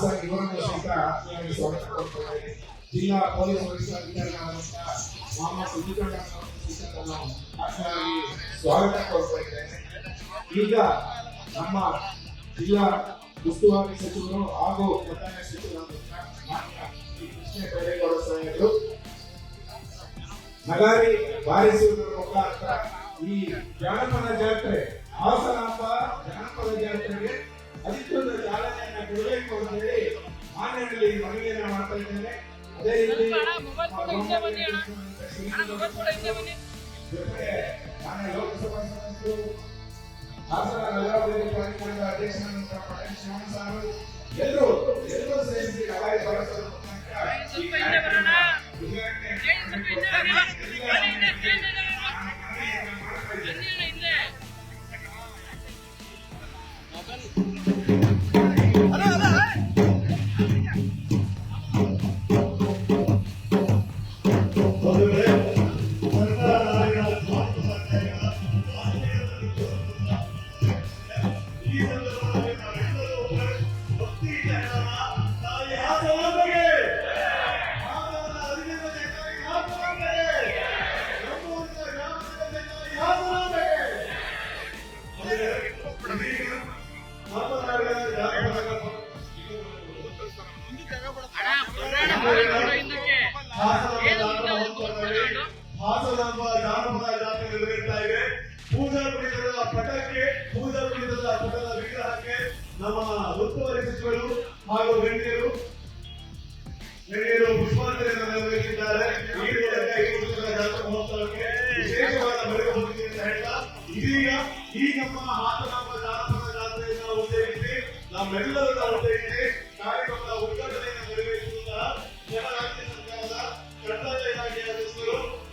ಸಹ ಇರುವಂತಹ ಸಹಿತ ಸ್ವಾಗತ ಕೊಡ್ತಾರೆ ಜಿಲ್ಲಾ ಪೊಲೀಸ್ ವರಿಷ್ಠಾಧಿಕಾರಿಗಳಾದಂತಹ ಮಾಮ ಸುದ್ದಿಕಂಡ ಆತ್ಮೀಯವಾಗಿ ಸ್ವಾಗತ ಕೊಡ್ತಾ ಇದ್ದೇನೆ ಈಗ ನಮ್ಮ ಜಿಲ್ಲಾ ಉಸ್ತುವಾರಿ ಸಚಿವರು ಹಾಗೂ ಕಂದಾಯ ಸಚಿವರಾದಂತಹ ಕೃಷ್ಣ ಕೈರೇಗೌಡ ಸಾಹೇಬರು ನಗಾರಿ ಬಾರಿಸುವುದರ ಮುಖಾಂತರ ಈ ಜಾನಪದ ಜಾತ್ರೆ ಹಾಸನಾಂಬ ಜಾನಪದ ಜಾತ್ರೆಗೆ ಅಧಿಕೃತ ಚಾಲನೆಯನ್ನ ಕೊಡಬೇಕು ಅಂತ ಹೇಳಿ ಮಾನ್ಯರಲ್ಲಿ ಮನವಿಯನ್ನ ಮಾಡ್ತಾ ಇದ್ದೇನೆ ಅದೇ ರೀತಿ. ಜೊತೆಗೆ ಮಾನ್ಯ ಲೋಕಸಭಾ ಸದಸ್ಯರು ಹಾಸನ ನಗರಾಭಿವೃದ್ಧಿ ಪ್ರಾಧಿಕಾರದ ಅಧ್ಯಕ್ಷರಾದಂತಹ ಪಟೇಲ್ ಶಿವಣ್ಣ ಸಾಹೇಬರು ಎಲ್ಲರೂ ಎಲ್ಲರೂ ಸೇರಿಸಿ ನಗಾರಿ ಬಾರಿಸುವುದರ ಹಾಸನಾಂಬ ಜಾನಪದ ಜಾತ್ರೆ ನೆರವೇರ್ತಾ ಇವೆ ಪೂಜಾ ಕುಣಿತದ ಪಟಕ್ಕೆ, ಪೂಜಾ ಕುಣಿತದ ಪಟದ ವಿಗ್ರಹಕ್ಕೆ ನಮ್ಮ ಉತ್ತುವರಿ ಸಚಿವರು ಹಾಗೂ ಗಣ್ಯರು ಗಣ್ಯರು ಪುಷ್ಪಾಂಜಲಿಯನ್ನು ನೆರವೇರಿಸಿದ್ದಾರೆ. ಈ ಮೂಲಕ ಈ ವರ್ಷದ ಜಾತ್ರಾ ಮಹೋತ್ಸವಕ್ಕೆ ವಿಶೇಷವಾದ ಬೆಳಕು ಹೊಂದಿದೆ ಅಂತ ಹೇಳ್ತಾ, ಇದೀಗ ಈ ನಮ್ಮ ಹಾಸನಾಂಬ ಜಾನಪದ ಜಾತ್ರೆಯನ್ನು ಉದ್ದೇಶಿಸಿ, ನಮ್ಮೆಲ್ಲರನ್ನ ಉದ್ದೇಶಿಸಿ